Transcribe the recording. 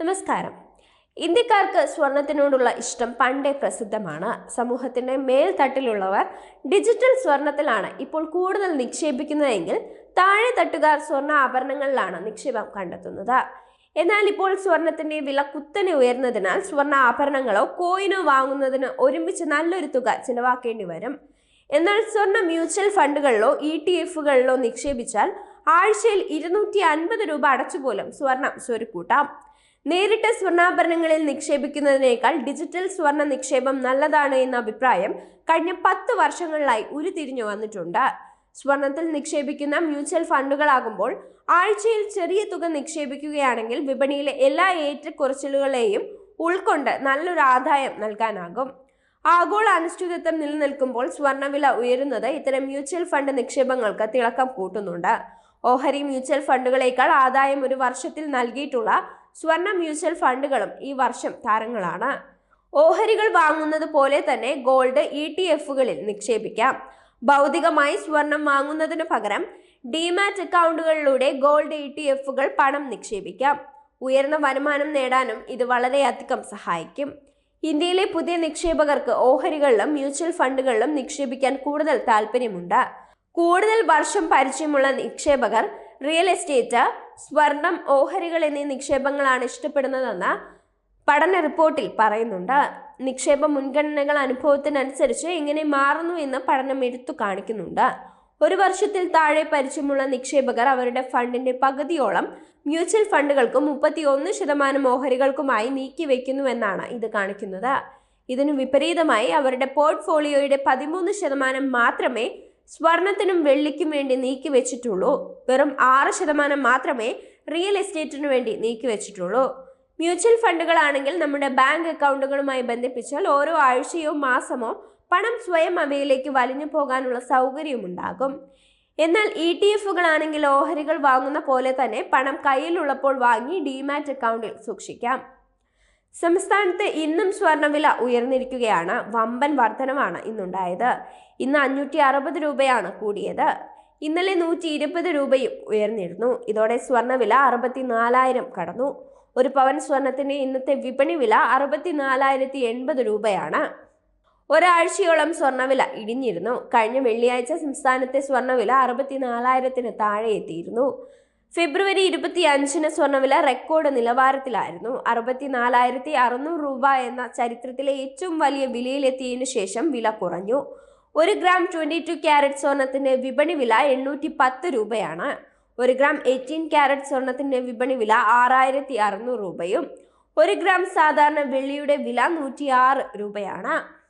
നമസ്കാരം. ഇന്ത്യക്കാർക്ക് സ്വർണത്തിനോടുള്ള ഇഷ്ടം പണ്ടേ പ്രസിദ്ധമാണ്. സമൂഹത്തിന്റെ മേൽത്തട്ടിലുള്ളവർ ഡിജിറ്റൽ സ്വർണത്തിലാണ് ഇപ്പോൾ കൂടുതൽ നിക്ഷേപിക്കുന്നതെങ്കിൽ താഴെ തട്ടുകാർ സ്വർണ ആഭരണങ്ങളിലാണ് നിക്ഷേപം കണ്ടെത്തുന്നത്. എന്നാൽ ഇപ്പോൾ സ്വർണത്തിന്റെ വില കുത്തനെ ഉയർന്നതിനാൽ സ്വർണ ആഭരണങ്ങളോ കോയിനോ വാങ്ങുന്നതിന് ഒരുമിച്ച് നല്ലൊരു തുക ചിലവാക്കേണ്ടി വരും. എന്നാൽ സ്വർണ മ്യൂച്വൽ ഫണ്ടുകളിലോ ഇ ടി എഫുകളിലോ നിക്ഷേപിച്ചാൽ ആഴ്ചയിൽ ഇരുന്നൂറ്റി അൻപത് രൂപ അടച്ചുപോലും സ്വർണം സ്വരുക്കൂട്ടാം. നേരിട്ട് സ്വർണാഭരണങ്ങളിൽ നിക്ഷേപിക്കുന്നതിനേക്കാൾ ഡിജിറ്റൽ സ്വർണ നിക്ഷേപം നല്ലതാണ് എന്ന അഭിപ്രായം കഴിഞ്ഞ പത്ത് വർഷങ്ങളിലായി ഉരുതിരിഞ്ഞു വന്നിട്ടുണ്ട്. സ്വർണത്തിൽ നിക്ഷേപിക്കുന്ന മ്യൂച്വൽ ഫണ്ടുകളാകുമ്പോൾ ആഴ്ചയിൽ ചെറിയ തുക നിക്ഷേപിക്കുകയാണെങ്കിൽ വിപണിയിലെ എല്ലാ ഏറ്റക്കുറച്ചിലുകളെയും ഉൾക്കൊണ്ട് നല്ലൊരു ആദായം നൽകാനാകും. ആഗോള അനിശ്ചിതത്വം നിലനിൽക്കുമ്പോൾ സ്വർണവില ഉയരുന്നത് ഇത്തരം മ്യൂച്വൽ ഫണ്ട് നിക്ഷേപങ്ങൾക്ക് തിളക്കം കൂട്ടുന്നുണ്ട്. ഓഹരി മ്യൂച്വൽ ഫണ്ടുകളേക്കാൾ ആദായം ഒരു വർഷത്തിൽ നൽകിയിട്ടുള്ള സ്വർണ മ്യൂച്വൽ ഫണ്ടുകളും ഈ വർഷം താരങ്ങളാണ്. ഓഹരികൾ വാങ്ങുന്നത് പോലെ തന്നെ ഗോൾഡ് ഇ ടി എഫുകളിൽ നിക്ഷേപിക്കാം. ഭൗതികമായി സ്വർണം വാങ്ങുന്നതിന് പകരം ഡിമാറ്റ് അക്കൗണ്ടുകളിലൂടെ ഗോൾഡ് ഇ ടി എഫുകൾ പണം നിക്ഷേപിക്കാം. ഉയർന്ന വരുമാനം നേടാനും ഇത് വളരെയധികം സഹായിക്കും. ഇന്ത്യയിലെ പുതിയ നിക്ഷേപകർക്ക് ഓഹരികളിലും മ്യൂച്വൽ ഫണ്ടുകളിലും നിക്ഷേപിക്കാൻ കൂടുതൽ താല്പര്യമുണ്ട്. കൂടുതൽ വർഷം പരിചയമുള്ള നിക്ഷേപകർ റിയൽ എസ്റ്റേറ്റ് സ്വർണം ഓഹരികൾ എന്നീ നിക്ഷേപങ്ങളാണ് ഇഷ്ടപ്പെടുന്നതെന്ന് പഠന റിപ്പോർട്ടിൽ പറയുന്നുണ്ട്. നിക്ഷേപ മുൻഗണനകൾ അനുഭവത്തിനനുസരിച്ച് എങ്ങനെ മാറുന്നു എന്ന് പഠനം എടുത്തു കാണിക്കുന്നുണ്ട്. ഒരു വർഷത്തിൽ താഴെ പരിചയമുള്ള നിക്ഷേപകർ അവരുടെ ഫണ്ടിന്റെ പകുതിയോളം മ്യൂച്വൽ ഫണ്ടുകൾക്കും മുപ്പത്തി ഒന്ന് ശതമാനം ഓഹരികൾക്കുമായി നീക്കിവെക്കുന്നുവെന്നാണ് ഇത് കാണിക്കുന്നത്. ഇതിനു വിപരീതമായി അവരുടെ പോർട്ട്ഫോളിയോയുടെ പതിമൂന്ന് ശതമാനം മാത്രമേ സ്വർണത്തിനും വെള്ളിക്കും വേണ്ടി നീക്കി വെച്ചിട്ടുള്ളൂ. വെറും ആറ് ശതമാനം മാത്രമേ റിയൽ എസ്റ്റേറ്റിനു വേണ്ടി നീക്കി വെച്ചിട്ടുള്ളൂ. മ്യൂച്വൽ ഫണ്ടുകളാണെങ്കിൽ നമ്മുടെ ബാങ്ക് അക്കൗണ്ടുകളുമായി ബന്ധിപ്പിച്ചാൽ ഓരോ ആഴ്ചയോ മാസമോ പണം സ്വയം അവയിലേക്ക് വലിഞ്ഞു പോകാനുള്ള സൗകര്യമുണ്ടാകും എന്നാൽ ഇ ടി എഫുകളാണെങ്കിൽ ഓഹരികൾ വാങ്ങുന്ന പോലെ തന്നെ പണം കയ്യിലുള്ളപ്പോൾ വാങ്ങി ഡിമാറ്റ് അക്കൗണ്ടിൽ സൂക്ഷിക്കാം. സംസ്ഥാനത്ത് ഇന്നും സ്വർണവില ഉയർന്നിരിക്കുകയാണ്. വമ്പൻ വർധനമാണ് ഇന്നുണ്ടായത്. ഇന്ന് അഞ്ഞൂറ്റി അറുപത് രൂപയാണ് കൂടിയത്. ഇന്നലെ നൂറ്റി ഇരുപത് രൂപയും ഉയർന്നിരുന്നു. ഇതോടെ സ്വർണവില അറുപത്തിനാലായിരം കടന്നു. ഒരു പവൻ സ്വർണത്തിന്റെ ഇന്നത്തെ വിപണി വില അറുപത്തിനാലായിരത്തി എൺപത് രൂപയാണ്. ഒരാഴ്ചയോളം സ്വർണവില ഇടിഞ്ഞിരുന്നു. കഴിഞ്ഞ വെള്ളിയാഴ്ച സംസ്ഥാനത്തെ സ്വർണവില അറുപത്തിനാലായിരത്തിന് താഴെ എത്തിയിരുന്നു. ഫെബ്രുവരി ഇരുപത്തി അഞ്ചിന് സ്വർണവില റെക്കോർഡ് നിലവാരത്തിലായിരുന്നു. അറുപത്തിനാലായിരത്തി അറുന്നൂറ് രൂപ എന്ന ചരിത്രത്തിലെ ഏറ്റവും വലിയ വിലയിലെത്തിയതിനു ശേഷം വില കുറഞ്ഞു. ഒരു ഗ്രാം ട്വന്റി ടു ക്യാരറ്റ് സ്വർണത്തിന്റെ വിപണി വില എണ്ണൂറ്റി പത്ത് രൂപയാണ്. ഒരു ഗ്രാം എയ്റ്റീൻ ക്യാരറ്റ് സ്വർണത്തിന്റെ വിപണി വില ആറായിരത്തി അറുന്നൂറ് രൂപയും. ഒരു ഗ്രാം സാധാരണ വെള്ളിയുടെ വില നൂറ്റിയാറ് രൂപയാണ്.